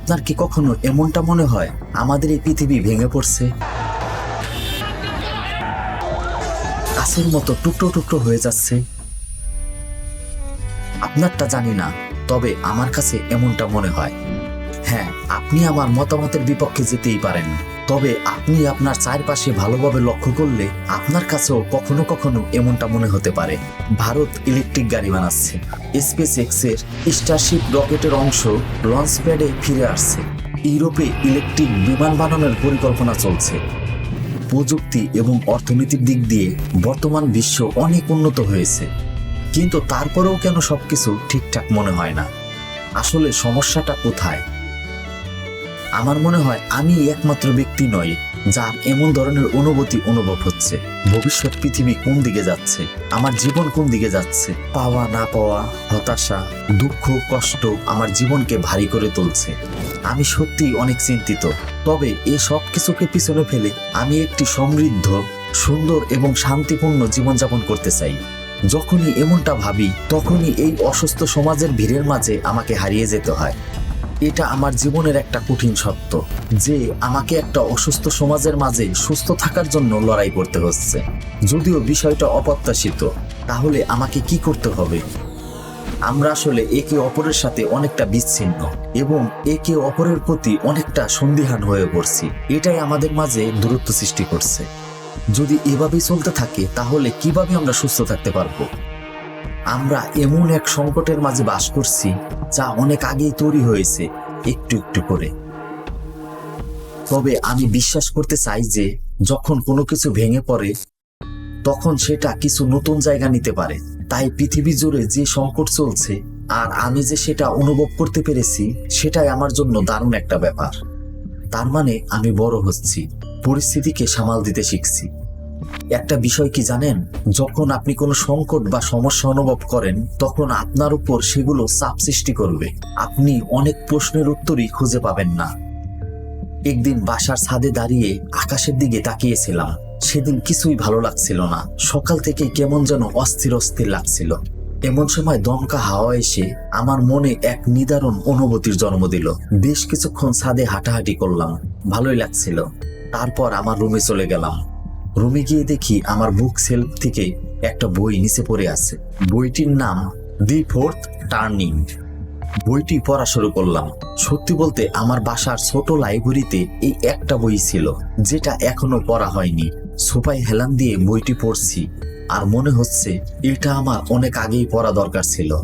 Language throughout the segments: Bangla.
আপনার কি কখনো এমনটা মনে হয়? আমাদের এই পৃথিবী ভেঙে পড়ছে। কাছের মতো টুকরো টুকরো হয়ে যাচ্ছে। আপনারটা জানি না, তবে আমার কাছে এমনটা মনে হয়। হ্যাঁ আপনি আমার মতামতের বিপক্ষে যেতেই পারেন। তবে আপনি আপনার চারপাশে ভালোভাবে লক্ষ্য করলে আপনার কাছেও কখনো কখনো এমনটা মনে হতে পারে। ভারত ইলেকট্রিক গাড়ি বানাচ্ছে। স্পেস এক্সের স্টারশিপ রকেটের অংশ লঞ্চ প্যাডে ফিরে আসছে। ইউরোপে ইলেকট্রিক বিমান বানানোর পরিকল্পনা চলছে। প্রযুক্তি এবং অর্থনৈতিক দিক দিয়ে বর্তমান বিশ্ব অনেক উন্নত হয়েছে। কিন্তু তারপরেও কেন সবকিছু ঠিকঠাক মনে হয় না? আসলে সমস্যাটা কোথায়? আমার মনে হয় আমি একমাত্র ব্যক্তি নই যার এমন ধরনের অনুভূতি অনুভব হচ্ছে। ভবিষ্যৎ পৃথিবী কোন দিকে যাচ্ছে? আমার জীবন কোন দিকে যাচ্ছে? পাওয়া, না পাওয়া, হতাশা, দুঃখ, কষ্ট আমার জীবনকে ভারী করে তুলছে। আমি সত্যি অনেক চিন্তিত, তবে এ সব কিছুকে পিছনে ফেলে আমি একটি সমৃদ্ধ, সুন্দর এবং শান্তিপূর্ণ জীবনযাপন করতে চাই। যখনই এমনটা ভাবি, তখনই এই অসুস্থ সমাজের ভিড়ের মাঝে আমাকে হারিয়ে যেতে হয়। এটা আমার জীবনের একটা কঠিন সত্য যে আমাকে একটা অসুস্থ সমাজের মাঝে সুস্থ থাকার জন্য লড়াই করতে হচ্ছে। যদিও বিষয়টা অপ্রত্যাশিত, তাহলে আমাকে কি করতে হবে? আমরা আসলে একে অপরের সাথে অনেকটা বিচ্ছিন্ন এবং একে অপরের প্রতি অনেকটা সন্দিহান হয়ে পড়ছি। এটাই আমাদের মাঝে দূরত্ব সৃষ্টি করছে। যদি এভাবেই চলতে থাকে, তাহলে কীভাবে আমরা সুস্থ থাকতে পারব? আমরা এমন এক সংকটের মাঝে বাস করছি যা অনেক আগেই তৈরি হয়েছে একটু একটু করে। তবে আমি বিশ্বাস করতে চাই যে যখন কোনো কিছু ভেঙে পড়ে, তখন সেটা কিছু নতুন জায়গা নিতে পারে। তাই পৃথিবী জুড়ে যে সংকট চলছে আর আমি যে সেটা অনুভব করতে পেরেছি, সেটাই আমার জন্য দারুণ একটা ব্যাপার। তার মানে আমি বড় হচ্ছি, পরিস্থিতিকে সামাল দিতে শিখছি। একটা বিষয় কি জানেন? যখন আপনি কোনো সংকট বা সমস্যা অনুভব করেন, তখন আপনার উপর সেগুলো চাপ সৃষ্টি করবে। আপনি অনেক প্রশ্নের উত্তরই খুঁজে পাবেন না। একদিন বাসার ছাদে দাঁড়িয়ে আকাশের দিকে তাকিয়েছিলাম। সেদিন কিছুই ভালো লাগছিল না। সকাল থেকে কেমন যেন অস্থির অস্থির লাগছিল। এমন সময় দমকা হাওয়া এসে আমার মনে এক নিদারুণ অনুভূতির জন্ম দিল। বেশ কিছুক্ষণ ছাদে হাঁটাহাঁটি করলাম। ভালোই লাগছিল। তারপর আমার রুমে চলে গেলাম। রুমে গিয়ে দেখি আমার বুক সেলফ থেকে একটা বই নিচে পড়ে আছে। বইটির নাম দি ফোর্থ টার্নিং। বইটি পড়া শুরু করলাম। সত্যি বলতে আমার বাসার ছোট লাইব্রেরিতে এই একটা বই ছিল, যেটা এখনও পড়া হয়নি। সোফায় হেলান দিয়ে বইটি পড়ছি, আর মনে হচ্ছে এটা আমার অনেক আগেই পড়া দরকার ছিল।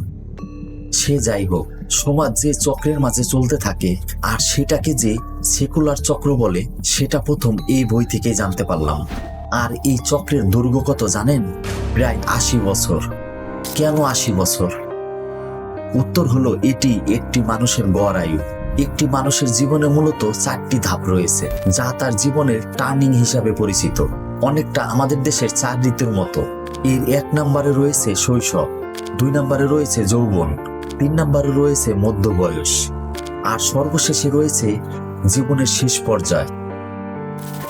সে যাই হোক, সমাজ যে চক্রের মাঝে চলতে থাকে, আর সেটাকে যে সেকুলার চক্র বলে, সেটা প্রথম এই বই থেকে জানতে পারলাম। আর এই চক্রের দৈর্ঘ্য কত জানেন? প্রায় আশি বছর। কেন আশি বছর? উত্তর হলো, এটি একটি মানুষের গড় আয়ু। একটি মানুষের জীবনে মূলত চারটি ধাপ রয়েছে, যা তার জীবনের টার্নিং হিসাবে পরিচিত। অনেকটা আমাদের দেশের চার ঋতুর মতো। এর এক নম্বরে রয়েছে শৈশব, দুই নম্বরে রয়েছে যৌবন, তিন নম্বরে রয়েছে মধ্য বয়স আর সর্বশেষে রয়েছে জীবনের শেষ পর্যায়।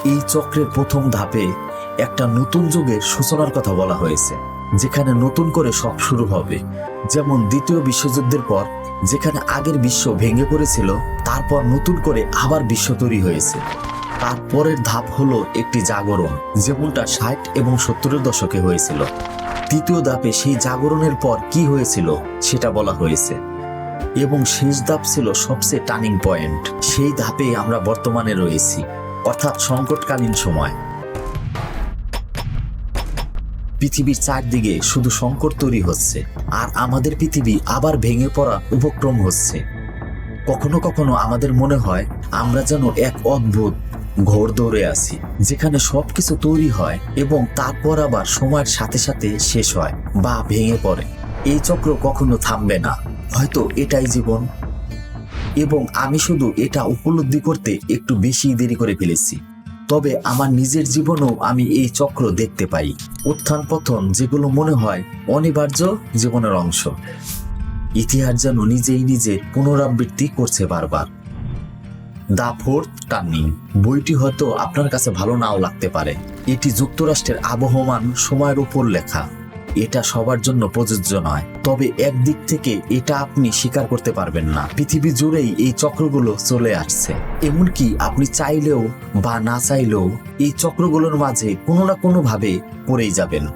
এই চক্রের প্রথম ধাপে একটা নতুন যুগের সূচনার কথা বলা হয়েছে, যেখানে নতুন করে সব শুরু হবে। যেমন দ্বিতীয় বিশ্বযুদ্ধের পর, যেখানে আগের বিশ্ব ভেঙে পড়েছিল, তারপর নতুন করে আবার বিশ্ব তৈরি হয়েছে। তারপরের ধাপ হলো একটি জাগরণ, যেমনটা ষাট এবং সত্তরের দশকে হয়েছিল। তৃতীয় ধাপে সেই জাগরণের পর কি হয়েছিল, সেটা বলা হয়েছে। এবং শেষ ধাপ ছিল সবচেয়ে টার্নিং পয়েন্ট। সেই ধাপে আমরা বর্তমানে রয়েছি, অর্থাৎ সংকটকালীন সময়। পৃথিবীর চারদিকে শুধু সংকট তৈরি হচ্ছে, আর আমাদের পৃথিবী আবার ভেঙে পড়া উপক্রম হচ্ছে। কখনো কখনো আমাদের মনে হয়, আমরা যেন এক অদ্ভুত ঘোর দৌড়ে আছি, যেখানে সবকিছু তৈরি হয় এবং তারপর আবার সময়ের সাথে সাথে শেষ হয় বা ভেঙে পড়ে। এই চক্র কখনো থামবে না। হয়তো এটাই জীবন। এবং আমি শুধু এটা উপলব্ধি করতে একটু বেশি দেরি করে ফেলেছি। তবে আমার নিজের জীবনেও আমি এই চক্র দেখতে পাই। উত্থান পতন যেগুলো মনে হয় অনিবার্য জীবনের অংশ। ইতিহাস যেন নিজেই নিজে পুনরাবৃত্তি করছে বারবার। The fourth turning. বইটি হয়তো আপনার কাছে ভালো নাও লাগতে পারে। এটি যুক্তরাষ্ট্রের আবহমান সময়ের উপর লেখা। এটা সবার জন্য প্রযোজ্য নয়। তবে একদিক থেকে এটা আপনি স্বীকার করতে পারবেন না। পৃথিবী জুড়েই এই চক্রগুলো চলে আসছে। এমনকি আপনি চাইলেও বা না চাইলেও এই চক্রগুলোর মাঝে কোনো না কোনো ভাবে পড়েই যাবেন।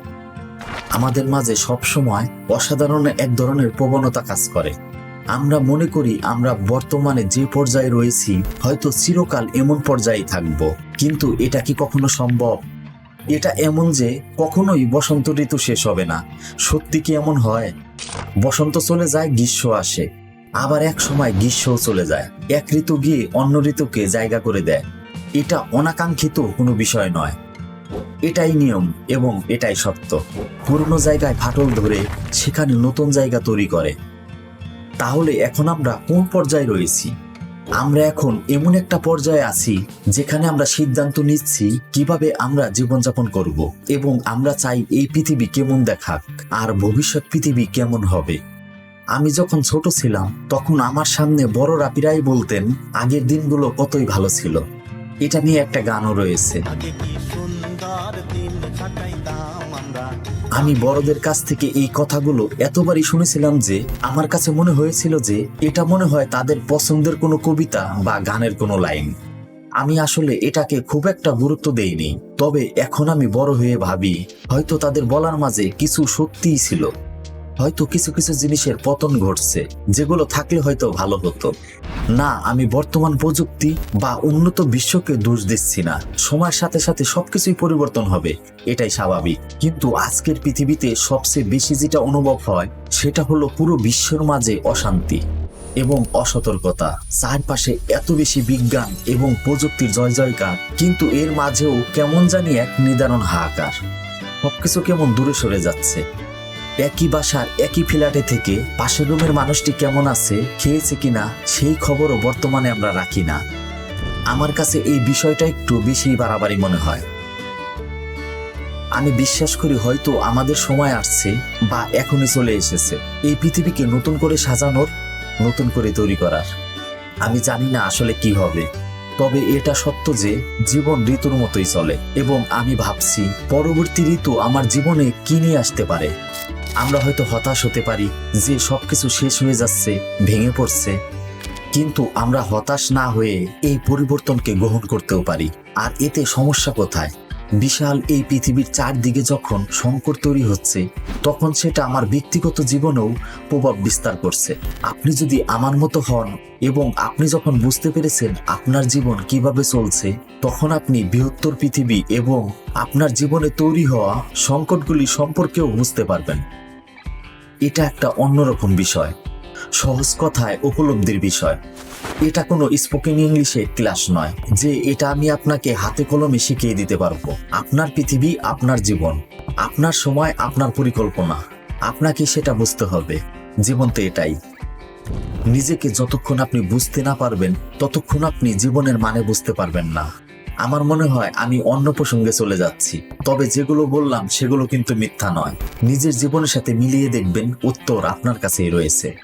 আমাদের মাঝে সবসময় অসাধারণ এক ধরনের প্রবণতা কাজ করে। আমরা মনে করি আমরা বর্তমানে যে পর্যায়ে রয়েছি, হয়তো চিরকাল এমন পর্যায়ে থাকব। কিন্তু এটা কি কখনো সম্ভব? এটা এমন যে কখনোই বসন্ত ঋতু শেষ হবে না। সত্যি কি এমন হয়? বসন্ত চলে যায়, গ্রীষ্ম আসে। আবার এক সময় গ্রীষ্মও চলে যায়। এক ঋতু গিয়ে অন্য ঋতুকে জায়গা করে দেয়। এটা অনাকাঙ্ক্ষিত কোনো বিষয় নয়। এটাই নিয়ম এবং এটাই সত্য। পুরনো জায়গায় ফাটল ধরে সেখানে নতুন জায়গা তৈরি করে। তাহলে এখন আমরা কোন পর্যায়ে রয়েছি? আমরা এখন এমন একটা পর্যায়ে আছি যেখানে আমরা সিদ্ধান্ত নিচ্ছি কীভাবে আমরা জীবনযাপন করব এবং আমরা চাই এই পৃথিবী কেমন দেখাক আর ভবিষ্যৎ পৃথিবী কেমন হবে। আমি যখন ছোট ছিলাম, তখন আমার সামনে বড়রা প্রায় বলতেন, আগের দিনগুলো কতই ভালো ছিল। এটা নিয়ে একটা গানও রয়েছে। আমি বড়দের কাছ থেকে এই কথাগুলো এতবারই শুনেছিলাম যে আমার কাছে মনে হয়েছিল যে এটা মনে হয় তাদের পছন্দের কোনো কবিতা বা গানের কোনো লাইন। আমি আসলে এটাকে খুব একটা গুরুত্ব দেইনি, তবে এখন আমি বড় হয়ে ভাবি, হয়তো তাদের বলার মাঝে কিছু সত্যিই ছিল। হয়তো কিছু কিছু জিনিসের পতন ঘটছে, যেগুলো থাকলে হয়তো ভালো হতো। না, আমি বর্তমান প্রযুক্তি বা উন্নত বিশ্বকে দোষ দিচ্ছি না। সময়ের সাথে সাথে সবকিছুই পরিবর্তন হবে, এটাই স্বাভাবিক। কিন্তু আজকের পৃথিবীতে সবচেয়ে বেশি যেটা অনুভব হয়, সেটা হলো পুরো বিশ্বের মাঝে অশান্তি এবং অসতর্কতা। চারপাশে এত বেশি বিজ্ঞান এবং প্রযুক্তির জয় জয়কার, কিন্তু এর মাঝেও কেমন জানি এক নিদারণ হাহাকার। সবকিছু কেমন দূরে সরে যাচ্ছে। একই বাসার একই ফ্ল্যাটে থেকে পাশের রুমের মানুষটি কেমন আছে, খেয়েছে কিনা, সেই খবরও বর্তমানে আমরা রাখি না। আমার কাছে এই বিষয়টা একটু বেশি বাড়াবাড়ি মনে হয়। আমি বিশ্বাস করি হয়তো আমাদের সময় আসছে বা এখনই চলে এসেছে। এই পৃথিবীকে নতুন করে সাজানোর, নতুন করে তৈরি করার। আমি জানি না আসলে কি হবে। তবে এটা সত্য যে জীবন ঋতুর মতোই চলে। এবং আমি ভাবছি, পরবর্তী ঋতু আমার জীবনে কি নিয়ে আসতে পারে? আমরা হয়তো হতাশ হতে পারি যে সবকিছু শেষ হয়ে যাচ্ছে, ভেঙে পড়ছে। কিন্তু আমরা হতাশ না হয়ে এই পরিবর্তনকে গ্রহণ করতেও পারি। আর এতে সমস্যা কোথায়? বিশাল এই পৃথিবীর চারদিকে যখন সংকট তৈরি হচ্ছে, তখন সেটা আমার ব্যক্তিগত জীবনেও প্রভাব বিস্তার করছে। আপনি যদি আমার মতো হন এবং আপনি যখন বুঝতে পেরেছেন আপনার জীবন কীভাবে চলছে, তখন আপনি বৃহত্তর পৃথিবী এবং আপনার জীবনে তৈরি হওয়া সংকটগুলি সম্পর্কেও বুঝতে পারবেন। এটা একটা অন্যরকম বিষয়। সহজ কথায় উপলব্ধির বিষয়। এটা কোনো স্পোকেন ইংলিশে ক্লাস নয়, যে এটা আমি আপনাকে হাতে কলমে শিখিয়ে দিতে পারব। আপনার পৃথিবী, আপনার জীবন, আপনার সময়, আপনার পরিকল্পনা। আপনাকে সেটা বুঝতে হবে। জীবন তো এটাই। নিজেকে যতক্ষণ আপনি বুঝতে না পারবেন, ততক্ষণ আপনি জীবনের মানে বুঝতে পারবেন না। আমার মনে হয় আমি অন্য প্রসঙ্গে চলে যাচ্ছি। তবে যেগুলো বললাম, সেগুলো কিন্তু মিথ্যা নয়। নিজের জীবনের সাথে মিলিয়ে দেখবেন উত্তর আপনার কাছেই রয়েছে।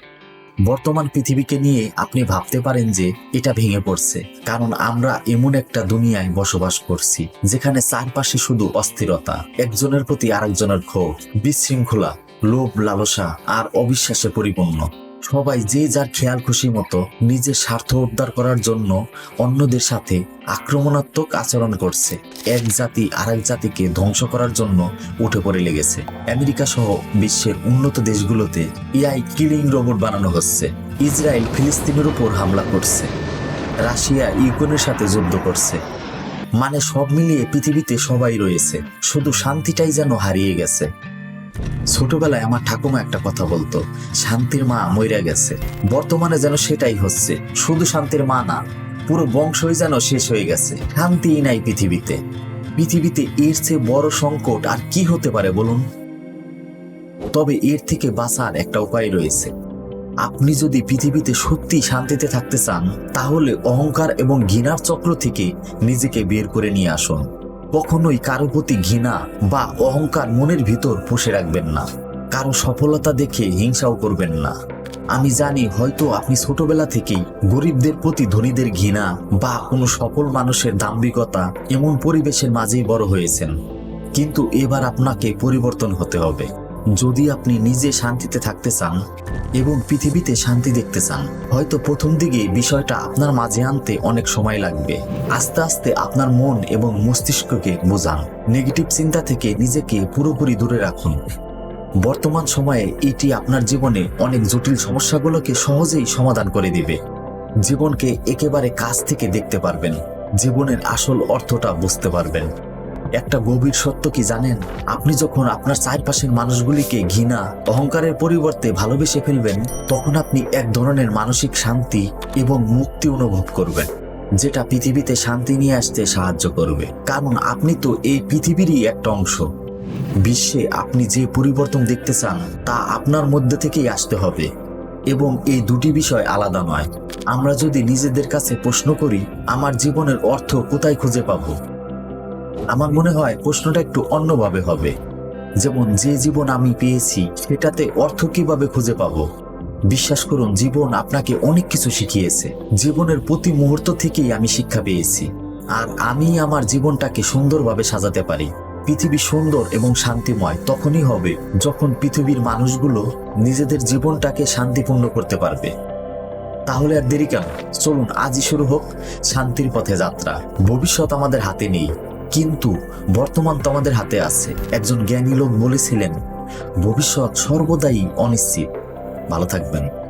বর্তমান পৃথিবীকে নিয়ে আপনি ভাবতে পারেন যে এটা ভেঙে পড়ছে। কারণ আমরা এমন একটা দুনিয়ায় বসবাস করছি, যেখানে চারপাশে শুধু অস্থিরতা, একজনের প্রতি আরেকজনের ক্ষোভ, বিশৃঙ্খলা, লোভ, লালসা আর অবিশ্বাসে পরিপূর্ণ। সবাই যে যার খেয়াল খুশি মতো নিজের স্বার্থ উদ্ধার করার জন্য অন্যদের সাথে আক্রমণাত্মক আচরণ করছে। এক জাতি আরেক জাতিকে ধ্বংস করার জন্য উঠে পড়ে লেগেছে। আমেরিকা সহ বিশ্বের উন্নত দেশগুলোতে এআই কিলিং রোবট বানানো হচ্ছে। ইসরায়েল ফিলিস্তিনের উপর হামলা করছে। রাশিয়া ইউক্রেনের সাথে যুদ্ধ করছে। মানে সব মিলিয়ে পৃথিবীতে সবাই রয়েছে। শুধু শান্তিটাই যেন হারিয়ে গেছে। ছোটবেলায় আমার ঠাকুমা একটা কথা বলতো, শান্তির মা মইরা গেছে। বর্তমানে যেন সেটাই হচ্ছে, শুধু শান্তির মা না, পুরো বংশই যেন শেষ হয়ে গেছে। শান্তিই নাই পৃথিবীতে। পৃথিবীতে এর চেয়ে বড় সংকট আর কি হতে পারে বলুন? তবে এর থেকে বাঁচার একটা উপায় রয়েছে। আপনি যদি পৃথিবীতে সত্যি শান্তিতে থাকতে চান, তাহলে অহংকার এবং ঘৃণার চক্র থেকে নিজেকে বের করে নিয়ে আসুন। কখনোই কারও প্রতি ঘৃণা বা অহংকার মনের ভিতর পুষে রাখবেন না। কারও সফলতা দেখে হিংসাও করবেন না। আমি জানি হয়তো আপনি ছোটবেলা থেকেই গরিবদের প্রতি ধনীদের ঘৃণা বা কোনো সফল মানুষের দাম্ভিকতা এমন পরিবেশের মাঝেই বড় হয়েছেন। কিন্তু এবার আপনাকে পরিবর্তন হতে হবে। যদি আপনি নিজে শান্তিতে থাকতে চান এবং পৃথিবীতে শান্তি দেখতে চান, হয়তো প্রথম দিকে বিষয়টা আপনার মাঝে আনতে অনেক সময় লাগবে। আস্তে আস্তে আপনার মন এবং মস্তিষ্ককে বোঝান। নেগেটিভ চিন্তা থেকে নিজেকে পুরোপুরি দূরে রাখুন। বর্তমান সময়ে এটি আপনার জীবনে অনেক জটিল সমস্যাগুলোকে সহজেই সমাধান করে দিবে। জীবনকে একেবারে কাছ থেকে দেখতে পারবেন। জীবনের আসল অর্থটা বুঝতে পারবেন। একটা গভীর সত্য কি জানেন? আপনি যখন আপনার চারপাশের মানুষগুলিকে ঘৃণা, অহংকারের পরিবর্তে ভালোবেসে ফেলবেন, তখন আপনি এক ধরনের মানসিক শান্তি এবং মুক্তি অনুভব করবেন, যেটা পৃথিবীতে শান্তি নিয়ে আসতে সাহায্য করবে। কারণ আপনি তো এই পৃথিবীরই একটা অংশ। বিশ্বে আপনি যে পরিবর্তন দেখতে চান, তা আপনার মধ্যে থেকেই আসতে হবে। এবং এই দুটি বিষয় আলাদা নয়। আমরা যদি নিজেদের কাছে প্রশ্ন করি, আমার জীবনের অর্থ কোথায় খুঁজে পাবো? আমার মনে হয় প্রশ্নটা একটু অন্যভাবে হবে। যেমন, যে জীবন আমি পেয়েছি, সেটাতে অর্থ কীভাবে খুঁজে পাবো? বিশ্বাস করুন, জীবন আপনাকে অনেক কিছু শিখিয়েছে। জীবনের প্রতি মুহূর্ত থেকেই আমি শিক্ষা পেয়েছি। আর আমি আমার জীবনটাকে সুন্দরভাবে সাজাতে পারি। পৃথিবী সুন্দর এবং শান্তিময় তখনই হবে যখন পৃথিবীর মানুষগুলো নিজেদের জীবনটাকে শান্তিপূর্ণ করতে পারবে। তাহলে আর দেরি কেন? চলুন, আজই শুরু হোক শান্তির পথে যাত্রা। ভবিষ্যৎ আমাদের হাতে নেই। কিন্তু বর্তমান তো আমাদের হাতে আছে। একজন জ্ঞানী লোক বলেছিলেন, ভবিষ্যৎ সর্বদাই অনিশ্চিত। ভালো থাকবেন।